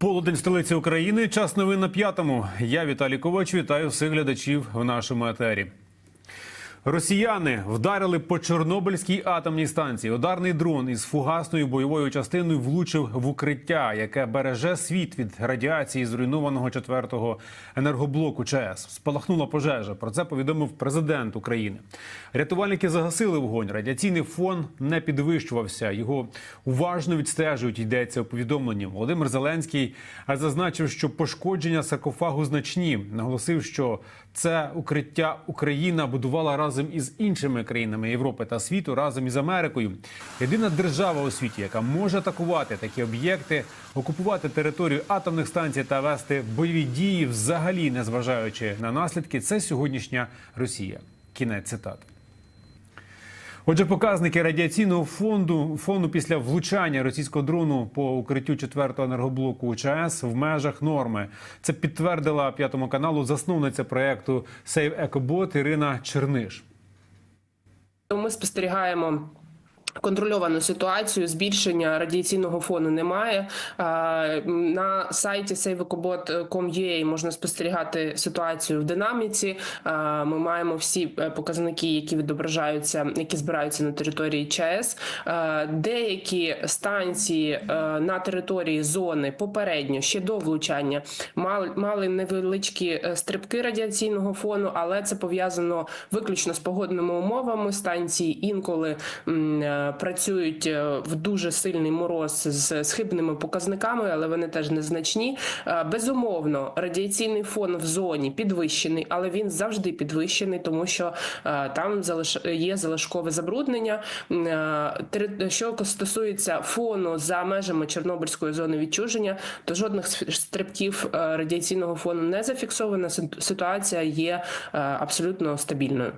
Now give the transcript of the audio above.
Полудень столиці України. Час новин на п'ятому. Я Віталій Ковач. Вітаю всіх глядачів в нашому етері. Росіяни вдарили по Чорнобильській атомній станції. Ударний дрон із фугасною бойовою частиною влучив в укриття, яке береже світ від радіації зруйнованого четвертого енергоблоку ЧАЕС. Спалахнула пожежа. Про це повідомив президент України. Рятувальники загасили вогонь. Радіаційний фон не підвищувався. Його уважно відстежують. Йдеться у повідомленні. Володимир Зеленський зазначив, що пошкодження саркофагу значні. Наголосив, що це укриття Україна будувала разом із іншими країнами Європи та світу, разом із Америкою. Єдина держава у світі, яка може атакувати такі об'єкти, окупувати територію атомних станцій та вести бойові дії, взагалі не зважаючи на наслідки, це сьогоднішня Росія. Кінець цитати. Отже, показники радіаційного фонду фону після влучання російського дрону по укриттю четвертого енергоблоку ЧАЕС в межах норми. Це підтвердила п'ятому каналу засновниця проекту Save EcoBot Ірина Черниш. Ми спостерігаємо. Контрольовану ситуацію збільшення радіаційного фону немає. На сайті saveecobot.com.ua можна спостерігати ситуацію в динаміці. Ми маємо всі е, показники, які відображаються, які збираються на території ЧАЕС. Деякі станції е, на території зони попередньо ще до влучання мали, невеличкі е, стрибки радіаційного фону, але це пов'язано виключно з погодними умовами. Станції інколи працюють е, в дуже сильний мороз з схибними показниками, але вони теж незначні. Е, Безумовно, радіаційний фон в зоні підвищений, але він завжди підвищений, тому що е, там є залишкове забруднення. Що стосується фону за межами Чорнобильської зони відчуження, то жодних стрибків радіаційного фону не зафіксовано. Ситуація є абсолютно стабільною.